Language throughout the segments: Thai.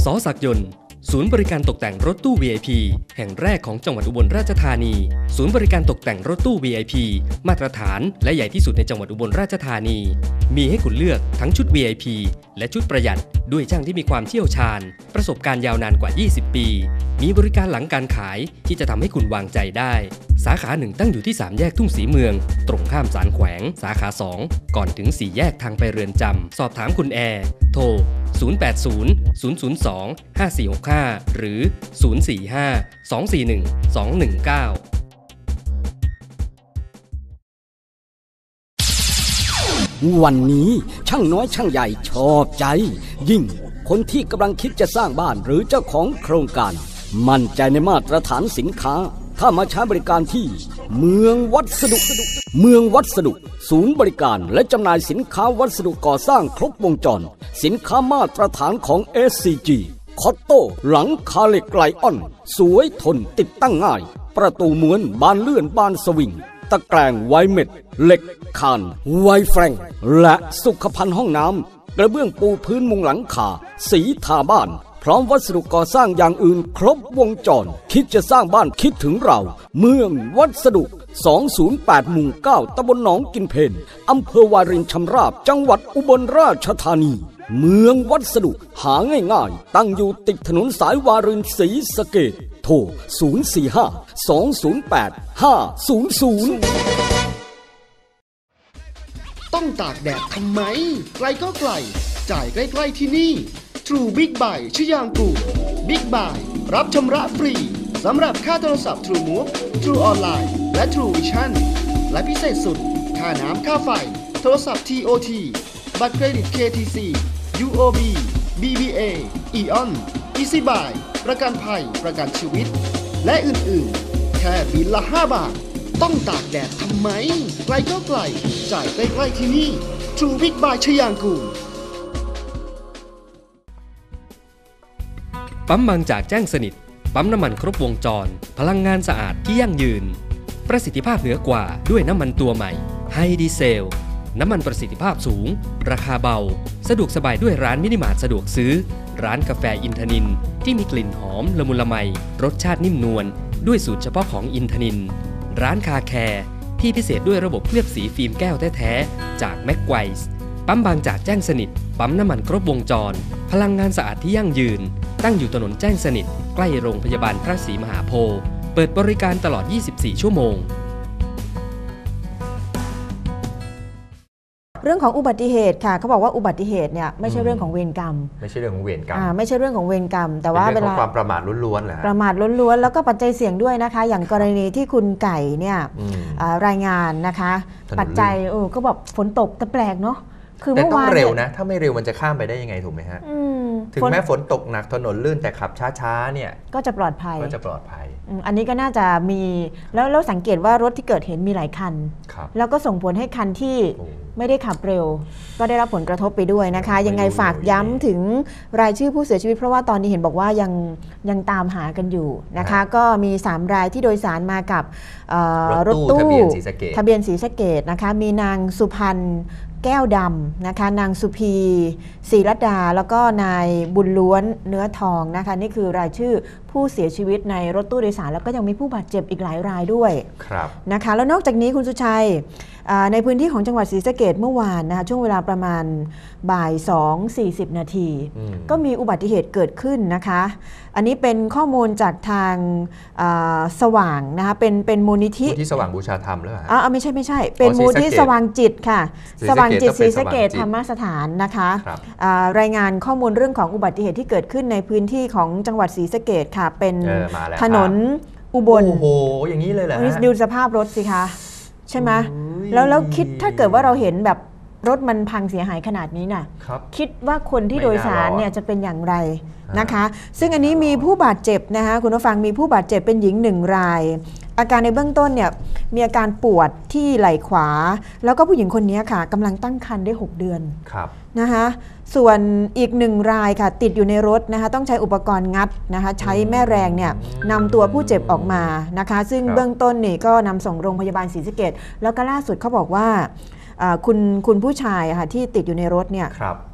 สอศักยนต์ ศูนย์บริการตกแต่งรถตู้ VIP แห่งแรกของจังหวัดอุบลราชธานี ศูนย์บริการตกแต่งรถตู้ VIP มาตรฐานและใหญ่ที่สุดในจังหวัดอุบลราชธานี มีให้คุณเลือกทั้งชุด VIP และชุดประหยัด ด้วยช่างที่มีความเชี่ยวชาญ ประสบการณ์ยาวนานกว่า 20 ปี มีบริการหลังการขายที่จะทำให้คุณวางใจได้ สาขาหนึ่งตั้งอยู่ที่ 3 แยกทุ่งสีเมือง ตรงข้ามศาลแขวง สาขา 2 ก่อนถึง 4 แยกทางไปเรือนจำสอบถามคุณแอร์โทร 080 002 5465 หรือ 045 241 219วันนี้ช่างน้อยช่างใหญ่ชอบใจ ยิ่งคนที่กำลังคิดจะสร้างบ้านหรือเจ้าของโครงการ มั่นใจในมาตรฐานสินค้า ถ้ามาใช้บริการที่เมืองวัสดุ เมืองวัสดุ ศูนย์บริการและจำหน่ายสินค้าวัสดุก่อสร้างครบวงจร สินค้ามาตรฐานของ SCG คอตโต้หลังคาเหล็กไลออน สวยทนติดตั้งง่าย ประตูม้วนบานเลื่อนบานสวิงตะแกรงไวเม็ด เหล็กคาน ไวแฟรงและสุขภัณฑ์ห้องน้ำกระเบื้องปูพื้นมุงหลังคา สีทาบ้าน พร้อมวัสดุก่อสร้างอย่างอื่นครบวงจร คิดจะสร้างบ้านคิดถึงเรา เมืองวัสดุ 208หมู่9ตำบลหนองกินเพนอำเภอวารินชำราบ จังหวัดอุบลราชธานี เมืองวัสดุหาง่ายๆ ตั้งอยู่ติดถนนสายวารินศรีสะเกดโทร 045 208 500ต้องตากแดดทำไม ไกลก็ไกล จ่ายใกล้ ๆ ที่นี่ True Big Buy ชยางกู Big Buy รับชำระฟรีสำหรับค่าโทรศัพท์ True Move True Online และ True Vision และพิเศษสุด ค่าน้ำค่าไฟ โทรศัพท์ TOT บัตรเครดิต KTC UOB BBA EON Easy Buy ประกันภัย ประกันชีวิต และอื่น ๆ แค่บินละ 5 บาท ต้องตากแดดทำไม ไกลก็ไกล จ่ายใกล้ ๆ ที่นี่ True Big Buy ชยางกูล ปั๊มบางจากแจ้งสนิท ปั๊มน้ำมันครบวงจร พลังงานสะอาดที่ยั่งยืน ประสิทธิภาพเหนือกว่าด้วยน้ำมันตัวใหม่ไฮดีเซล น้ำมันประสิทธิภาพสูง ราคาเบา สะดวกสบายด้วยร้านมินิมาร์ทสะดวกซื้อ ร้านกาแฟอินทนิน ที่มีกลิ่นหอมละมุนละไมรสชาตินิ่มนวลด้วยสูตรเฉพาะของอินทนิน ร้านคาแคร์ที่พิเศษด้วยระบบเคลือบสีฟิล์มแก้วแท้ๆจากแม็กไกวส์ปั๊มบางจากแจ้งสนิท ปั๊มน้ำมันครบวงจร พลังงานสะอาดที่ยั่งยืน ตั้งอยู่ถนนแจ้งสนิท ใกล้โรงพยาบาลพระศรีมหาโพธิ์เปิดบริการตลอด 24 ชั่วโมงเรื่องของอุบัติเหตุค่ะเขาบอกว่าอุบัติเหตุเนี่ยไม่ใช่เรื่องของเวรกรรม ไม่ใช่เรื่องของเวรกรรมอ่าไม่ใช่เรื่องของเวรกรรม แต่ว่าเป็นเวเรื่องขลาองความประมาทล้วนๆแหละประมาทล้วนๆแล้วก็ปัจจัยเสี่ยงด้วยนะคะ อย่างกรณีที่คุณไก่เนี่ยอืมอ่ารายงานนะคะถนนลื่นปัจจัยเออก็แบบฝนตกแต่แปลกเนาะคือแต่เมื่อต้องวานเร็วนี่ยนะ ถ้าไม่เร็วมันจะข้ามไปได้ยังไงถูกไหมฮะอืม ถึงฝนแม้ฝนตกหนักถนนลื่นแต่ขับช้าๆเนี่ยก็จะปลอดภัยก็จะปลอดภัยอืมอันนี้ก็น่าจะมีแล้วแล้วสังเกตว่ารถที่เกิดเหตุมีหลายคันครับแล้วก็ส่งผลให้คันที่โอ้ไม่ได้ขับเร็ว ก็ได้รับผลกระทบไปด้วยนะคะไม่รู้ยังไงฝากย้ำถึงรายชื่อผู้เสียชีวิต เพราะว่าตอนนี้เห็นบอกว่ายังยังตามหากันอยู่นะคะ ก็มี 3 รายที่โดยสารมากับเอ่อรถตู้ทะเบียนศรีสะเกษทะเบียนศรีสะเกดนะคะ มีนางสุพันธ์ แก้วดำนะคะ นางสุพีศรีรัตดา แล้วก็นายบุญล้วนเนื้อทองนะคะ นี่คือรายชื่อ ผู้เสียชีวิตในรถตู้โดยสาร แล้วก็ยังมีผู้บาดเจ็บอีกหลายรายด้วยครับนะคะแล้วนอกจากนี้คุณสุชัยอ่าในพื้นที่ของจังหวัดศรีสะเกดเมื่อวานนะคะช่วงเวลาประมาณบ่าย 2.40 นาทีอืมก็มีอุบัติเหตุเกิดขึ้นนะคะ อันนี้เป็นข้อมูลจากทางอ่าสว่างนะคะเป็นเป็นมูลนิธิผู้ที่สว่างบูชาธรรมหรือเปล่าฮะอ่าไม่ใช่ไม่ใช่ เป็นอ๋อมูลที่ศรีสะเกษสว่างจิตค่ะศรีสสะเกษว่างจิตต้องศเป็รีนสะเกดสว่างจิตธรรมสถานนะคะครับอ่ารายงานข้อมูลเรื่องของอุบัติเหตุที่เกิดขึ้นในพื้นที่ของจังหวัดศรีสะเกดค่ะเป็นเออมาแล้วถนนอุบลโอ้โหอย่างนี้เลยเหรออันนี้ฮะดูสภาพรถสิคะ ใช่ไหมโอ้ยแล้วแล้วคิดถ้าเกิดว่าเราเห็นแบบรถมันพังเสียหายขนาดนี้น่ะครับ คิดว่าคนที่ไม่โดยสารน่ารอดเนี่ยจะเป็นอย่างไรฮะนะคะ ซึ่งอันนี้ไม่มีน่ารอดผู้บาดเจ็บนะคะคุณผู้ฟังมีผู้บาดเจ็บเป็นหญิงหนึ่งราย อาการในเบื้องต้นเนี่ยมีอาการปวดที่ไหล่ขวา แล้วก็ผู้หญิงคนนี้ค่ะกำลังตั้งครรภ์ได้ 6 เดือนครับนะคะ ส่วนอีกหนึ่งรายค่ะติดอยู่ในรถนะคะต้องใช้อุปกรณ์งัดนะคะใช้แม่แรงเนี่ยนำตัวผู้เจ็บออกมานะคะ ซึ่งเบื้องต้นนี่ก็นำส่งโรงพยาบาลศรีสะเกดแล้วก็ล่าสุดเขาบอกว่าคุณคุณผู้ชายค่ะที่ติดอยู่ในรถเนี่ย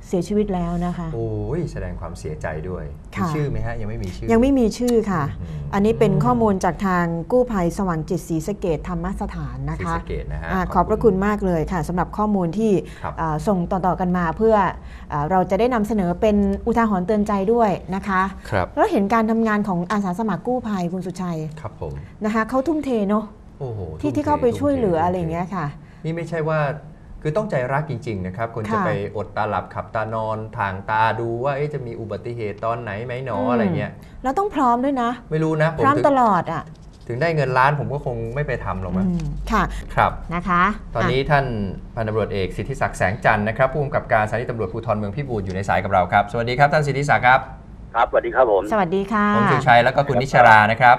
เเสียชีวิตแล้วนะคะ โอ้ยแสดงความเสียใจด้วยมีค่ะ ชื่อไหมฮะยังไม่มีชื่อยังไม่มีชื่อค่ะอืมอันนี้เป็นข้อมูลจากทางกู้ภัยสว่างจิตศรีสะเกดธรรมสถานนะศรีคะสะเกดนะฮะ อาขอบพระคุณมากเลยค่ะสำหรับข้อมูลที่ครับ อ่าส่งต่อๆกันมาเพื่ออาเราจะได้นำเสนอเป็นอุทาหรณ์เตือนใจด้วยนะคะ ครับ แล้วเห็นการทำงานของอาสาสมัครกู้ภัยคุณสุชัยครับผมนะคะเขาทุ่มเทเนาะโอ้โหที่ทุ่มที่เข้าไปทช่วยเหลือทุ่มทอะไรอย่างเงี้ยค่ะ นี่ไม่ใช่ว่า คือต้องใจรักจริง ๆ นะครับคนจะค่ะไปอดตาหลับขับตานอนทางตาดูว่าเอ๊ะจะมีอุบัติเหตุตอนไหนไหมหนออืมอะไรเงี้ยแล้วต้องพร้อมด้วยนะ ไม่รู้นะผมพร้อมถึงตลอดอะถึงได้เงินล้านผมก็คงไม่ไปทำหรอกมั้งอืมค่ะ ครับ นะคะ ตอนนี้ท่านพันตำรวจเอกสิทธิศักดิ์แสงจันทร์นะครับผู้กำกับการสถานีตำรวจภูธรเมืองพิบูลอยู่ในสายกับเราครับ สวัสดีครับท่านสิทธิศักดิ์ครับ ครับ สวัสดีครับผม สวัสดีค่ะ ผมชูชัยแล้วก็คุณนิชรานะครับ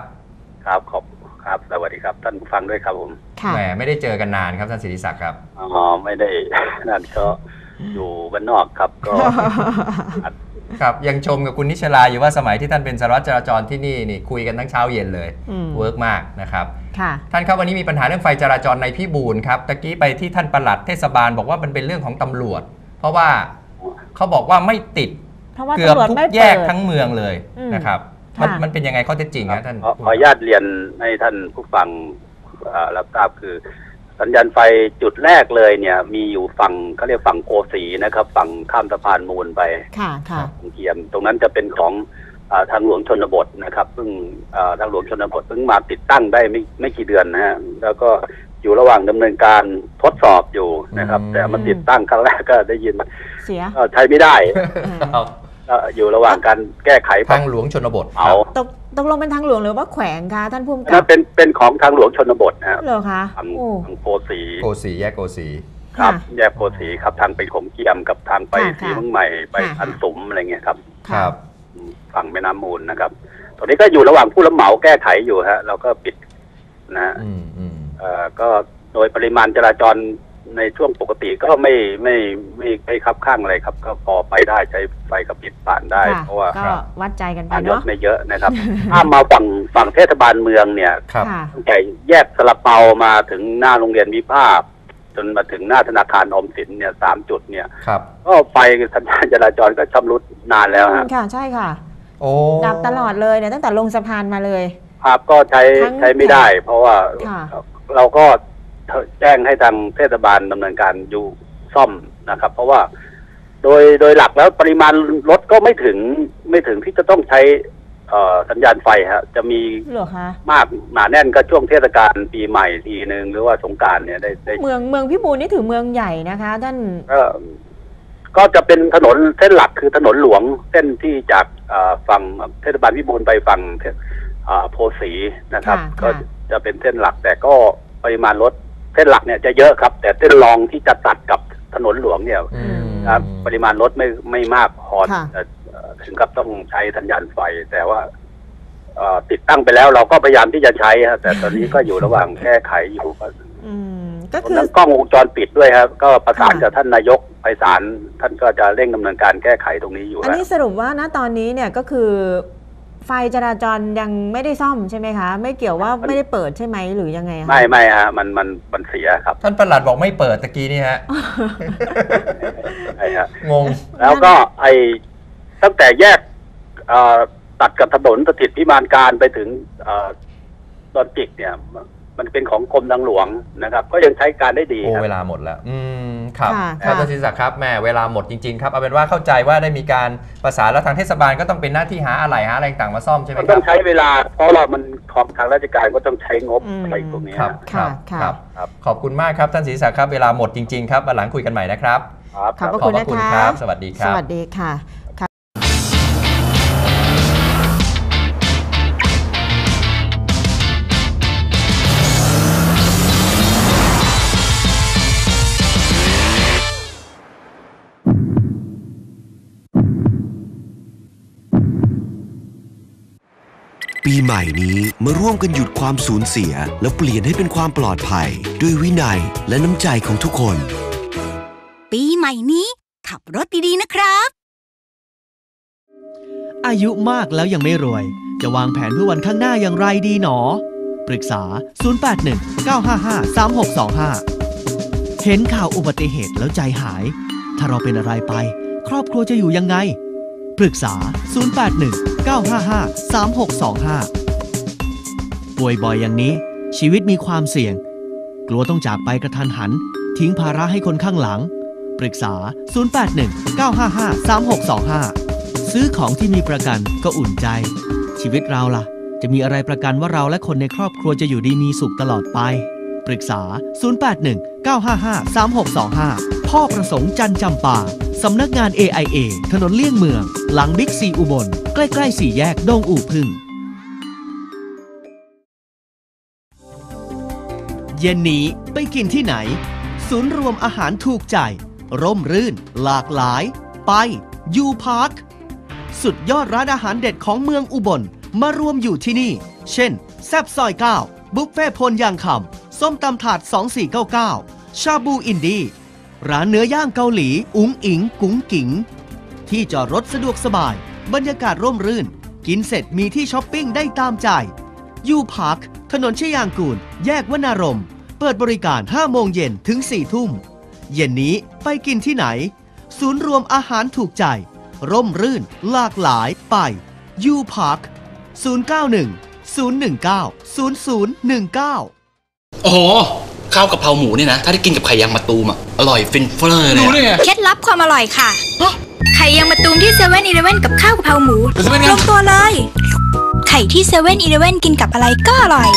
ครับ ขอบครับส วัสดีครับ ท่านผู้ฟังด้วยครับผมค่ะแหมไม่ได้เจอกันนานครับท่านสิทธิศักดิ์ครับอ๋อไม่ได้นั่นก็อยู่บ้านนอกครับก็ครับยังชมกับคุณนิชราอยู่ว่าสมัยที่ท่านเป็นสารวัตรจราจรที่นี่นี่คุยกันทั้งเช้าเย็นเลยอืมเวิร์กมากนะครับค่ะท่านครับวันนี้มีปัญหาเรื่องไฟจราจรในพิบูลครับตะกี้ไปที่ท่านปลัดเทศบาลบอกว่ามันเป็นเรื่องของตำรวจ เพราะว่าเขาบอกว่าไม่ติดเพราะว่าเกือบตำรวจทุกไม่แยเปิกดทั้งเมืองเลยอืมนะครับ มันค่ะ มันเป็นยังไงข้อเท็จจริงนะท่านขอขออนุญาตเรียนให้ท่านผู้ฟังเอ่อรับทราบคือ สัญญาณไฟจุดแรกเลยเนี่ย มีอยู่ฝั่งเขาเรียกฝั่งโกสีนะครับ ฝั่งข้ามสะพานมูลไปค่ะค่ะเทียม ตรงนั้นจะเป็นของเออทางหลวงชนบทนะครับซึ่งเอ่อทางหลวงชนบทเพิ่งมาติดตั้งได้ไม่ไม่กี่เดือนนะฮะแล้วก็อยู่ระหว่างดำเนินการทดสอบอยู่นะครับ แต่มาติดตั้งครั้งแรกก็ได้ยินว่าเสียเอ่อใช้ไม่ได้ครับก็ อยู่ระหว่างการแก้ไขทางหลวงชนบทเผาตกตกลงเป็นทางหลวงหรือว่าแขวงคะท่านผู้กำกันั่บนเป็นเป็นของทางหลวงชนบทนะฮะเหรอคะทางโอ้ทางโพสีโกสีแยกโกสีครับค่ะแยกโพสีครับทางไปขมเกียมกับทางไปค่ะสีเมืองใหม่ไปค่ะ อันสุมอะไรเงี้ยครับครับ ฝั่งแม่น้ำมูลนะครับ ตอนนี้ก็อยู่ระหว่างผู้รับเหมาแก้ไขอยู่ฮะเราก็ปิดนะฮะอืมอืม เอ่อก็โดยปริมาณจราจร ในช่วงปกติก็ไม่ไม่ไม่ไม่คับข้างอะไรครับ ก็พอไปได้ใช้ไฟกระพริบผ่านได้ ค่ะเพราะว่าก็วัดใจกันไปผ่านรถเนาะไม่เยอะนะครับ ถ้ามาฝั่งฝั่งเทศบาลเมืองเนี่ยครับ ค่ะ ตั้งแต่แยกสลับเปามาถึงหน้าโรงเรียนวิภาคจนมาถึงหน้าธนาคารออมสินเนี่ยสามจุดเนี่ย ครับ ก็ไฟสัญญาณจราจรก็ชำรุดนานแล้วฮะค่ะ ใช่ค่ะ โอ้ดับตลอดเลยเนี่ยตั้งแต่ลงสะพานมาเลยครับก็ใช้ทั้งใช้ไม่ได้ เพราะว่าค่ะ เราก็ แจ้งให้ทางเทศบาลดำเนินการอยู่ซ่อมนะครับ เพราะว่าโดยโดยหลักแล้วปริมาณรถก็ไม่ถึงไม่ถึงที่จะต้องใช้เอ่อสัญญาณไฟฮะ จะมีเหรอคะมากหนาแน่นก็ช่วงเทศกาลปีใหม่ทีหนึ่งหรือว่าสงกรารเนี่ยได้ได้ เมืองเมืองพิบูลนี่ถือเมืองใหญ่นะคะท่านก็ก็จะเป็นถนนเส้นหลักคือถนนหลวงเส้นที่จากเอ่อฝั่งเทศบาลพิบูลไปฝั่งเทศอ่าโพสีนะครับค่ะก็ค่ะจะเป็นเส้นหลักแต่ก็ปริมาณรถ เส้นหลักเนี่ยจะเยอะครับ แต่เส้นรองที่จะตัดกับถนนหลวงเนี่ยอืมนะครับปริมาณรถไม่ไม่มากพอค่ะ จะเอ่อถึงกับต้องใช้สัญญาณไฟ แต่ว่าเอ่อติดตั้งไปแล้วเราก็พยายามที่จะใช้ฮะแต่ตอนนี้ก็อยู่ระหว่างแก้ไขอยู่ก็อืมก็รวมคือ ทั้งกล้องวงจรปิดด้วยครับ ก็ประสานค่ะ กับท่านนายกไปศาลท่านก็จะเร่งดำเนินการแก้ไขตรงนี้อยู่อันแล้วนี้สรุปว่าณตอนนี้เนี่ยก็คือ ไฟจราจรยังไม่ได้ซ่อมใช่ไหมคะ ไม่เกี่ยวว่าไม่ได้เปิดใช่ไหมหรือยังไงคะไม่ไม่ฮะมันมันมันเสียครับ ท่านประหลัดบอกไม่เปิดตะกี้นี่ฮะใช่ฮะงง แล้วก็ไอตั้งแต่แยกเอ่อตัดกับถนนสถิตพิมานการไปถึงเอ่อดอนจิกเนี่ย มันเป็นของกรมทางหลวงนะครับ ก็ยังใช้การได้ดีโอ้ครับเวลาหมดแล้ว อืม ครับค่ะครับค่ะท่านศิริศักดิ์ครับแหม่เวลาหมดจริงๆครับเอาเป็นว่าเข้าใจว่าได้มีการประสานแล้วทางเทศบาลก็ต้องเป็นหน้าที่หาอะไรหาอะไรต่างๆมาซ่อมใช่ไหมมันคต้รัอบ งใช้เวลา เพราะเรามันของทางราชการก็ต้องใช้งบอืม อะไรพวกนี้ครับนะครับครัค่ะครับครับ ขอบคุณมากครับท่านศิริศักดิ์ครับ เวลาหมดจริงๆครับวันหลังคุยกันใหม่นะครับครับขอบพระขอบคุณพระนะคุณคะครับ สวัสดีคสรับวัสดีค่ะ ปีใหม่นี้มาร่วมกันหยุดความสูญเสีย แล้วเปลี่ยนให้เป็นความปลอดภัย ด้วยวินัยและน้ำใจของทุกคน ปีใหม่นี้ ขับรถดีๆนะครับ อายุมากแล้วยังไม่รวย จะวางแผนเพื่อวันข้างหน้าอย่างไรดีหนอ ปรึกษา 081 955 3625 เห็นข่าวอุบัติเหตุแล้วใจหาย ถ้าเราเป็นอะไรไปใครอบครัวจะอยู่ยังไง ปรึกษา 081 955 3625 ป่วยบ่อยอย่างนี้ ชีวิตมีความเสี่ยง กลัวต้องจากไปกระทันหัน ทิ้งภาระให้คนข้างหลัง ปรึกษา 081 955 3625 ซื้อของที่มีประกันก็อุ่นใจ ชีวิตเราล่ะ จะมีอะไรประกันว่าเราและคนในครอบครัวจะอยู่ดีมีสุขตลอดไป ปรึกษา 081 955 3625 พ่อประสงค์จันจำปาสำนักงาน AIA ถนนเลี่ยงเมือง หลังบิ๊กซีอุบล ใกล้ ๆ สี่แยกดงอู่พึ่ง เย็นนี้ไปกินที่ไหน ศูนย์รวมอาหารถูกใจ ร่มรื่น หลากหลาย ไปยูพาร์คสุดยอดร้านอาหารเด็ดของเมืองอุบลมารวมอยู่ที่นี่ เช่น แซบซอย 9 บุฟเฟ่พลยางคำ ส้มตำถาด 2499 ชาบูอินดีร้านเนื้อย่างเกาหลี อุ๋งอิง กุ๋งกิ๋งที่จอดรถสะดวกสบาย บรรยากาศร่มรื่น กินเสร็จมีที่ช้อปปิ้งได้ตามใจยูพาร์ค ถนนชยางกูล แยกวนารมณ์เปิดบริการ 5 โมงเย็นถึง 4 ทุ่ม เย็นนี้ไปกินที่ไหน ศูนย์รวมอาหารถูกใจ ร่มรื่น หลากหลายไปยูพาร์ค 091 019 0019โอ้โหข้าวกะเพราหมูเนี่ยนะ ถ้าได้กินกับไข่ยางมะตูมอะ อร่อยฟินเฟ้อเลยรู้ได้ไง เคล็ดลับความอร่อยค่ะ ไข่ยังมาตูมที่เซเว่นอีเลเว่นกับข้าวกะเพราหมูเป็นไงลงตัวเลย ไข่ที่เซเว่นอีเลเว่นกินกับอะไรก็อร่อย